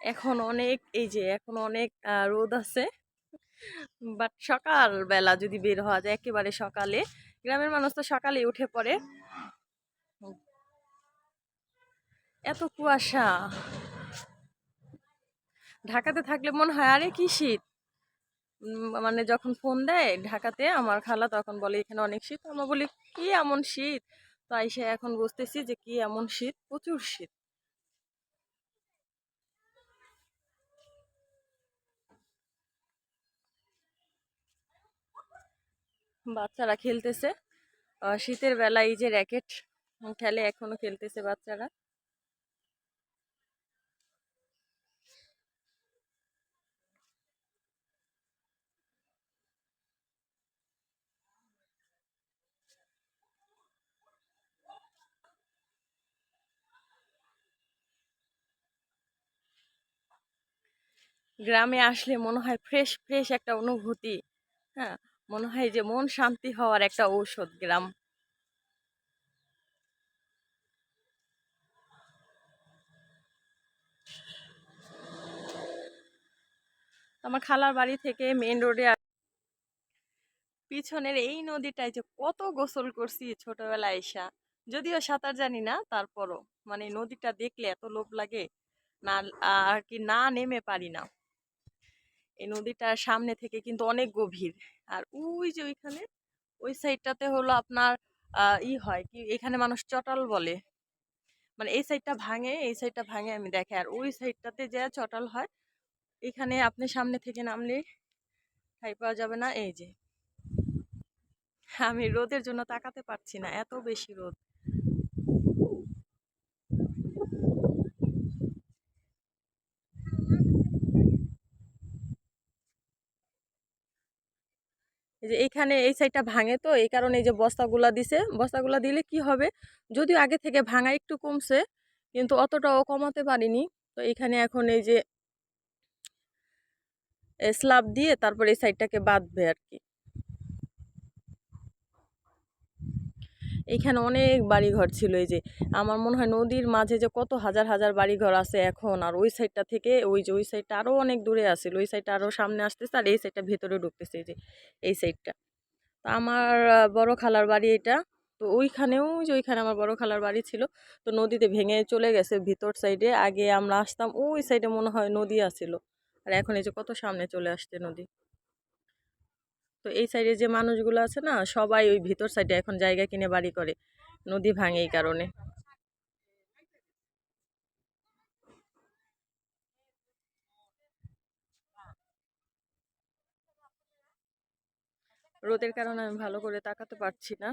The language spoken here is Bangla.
এখন অনেক, এই যে এখন অনেক রোদ আছে। বাট সকাল বেলা যদি বের হওয়া যায়, একেবারে সকালে, গ্রামের মানুষ তো সকালে উঠে পড়ে। এত কুয়াশা। ঢাকাতে থাকলে মনে হয়, আরে, কি শীত? মানে যখন ফোন দেয় ঢাকাতে, আমার খালা তখন বলে, এখানে অনেক শীত। আমরা বলি, কি এমন শীত? তো আইসে এখন বুঝতেছি যে, কি এমন শীত? প্রচুর শীত। বাচ্চারা খেলতেছে। শীতের বেলা এই যে র্যাকেট খেলে এখনও খেলতেছে বাচ্চারা। গ্রামে আসলে মনে হয় ফ্রেশ ফ্রেশ একটা অনুভূতি হ্যাঁ? মনে হয় যে মন শান্তি হওয়ার একটা ঔষধ গ্রাম। আমার খালার বাড়ি থেকে মেন রোডে পিছনের এই নদীটায় যে কত গোসল করছি ছোটবেলায় এসা যদিও সাঁতার জানি না, তারপরও। মানে নদীটা দেখলে এত লোভ লাগে, না আর কি না নেমে পারি না। এই নদীটার সামনে থেকে কিন্তু অনেক গভীর। আর ওই যে ওইখানে, ওই সাইডটাতে হলো আপনার ই হয় কি এখানে মানুষ চটাল বলে। মানে এই সাইডটা ভাঙে, এই সাইডটা ভাঙে আমি দেখে। আর ওই সাইডটাতে যে চটাল হয়, এখানে আপনি সামনে থেকে নামলে ঠাই পাওয়া যাবে না। এই যে, আমি রোদের জন্য তাকাতে পারছি না, এত বেশি রোদ। এই যে এইখানে এই সাইডটা ভাঙে তো, এই কারণে এই যে বস্তাগুলা দিছে। বস্তাগুলা দিলে কি হবে? যদিও আগে থেকে ভাঙা একটু কমছে, কিন্তু অতটাও কমাতে পারিনি। তো এখানে এখন এই যে স্ল্যাব দিয়ে তারপর এই সাইডটাকে বাঁধবে আর কি। এইখানে অনেক বাড়িঘর ছিল এই যে। আমার মনে হয় নদীর মাঝে যে কত হাজার হাজার বাড়িঘর আছে এখন, আর ওই সাইডটা থেকে ওই যে, ওই সাইডটা আরও অনেক দূরে আছিল, ওই সাইডটা আরও সামনে আসতেছে আর এই সাইডটা ভেতরে ঢুকতেছে এই যে, এই সাইডটা। তো আমার বড় খালার বাড়ি এটা। তো ওইখানেও যে, ওইখানে আমার বড় খালার বাড়ি ছিল। তো নদীতে ভেঙে চলে গেছে ভিতর সাইডে। আগে আমরা আসতাম, ওই সাইডে মনে হয় নদী আছিল। আর এখন এই যে কত সামনে চলে আসছে নদী। তো এই সাইডে যে মানুষগুলো আছে না, সবাই ওই ভিতর সাইডে এখন জায়গা কিনে বাড়ি করে, নদী ভাঙে এই কারণে। রোদের কারণে আমি ভালো করে তাকাতে পারছি না।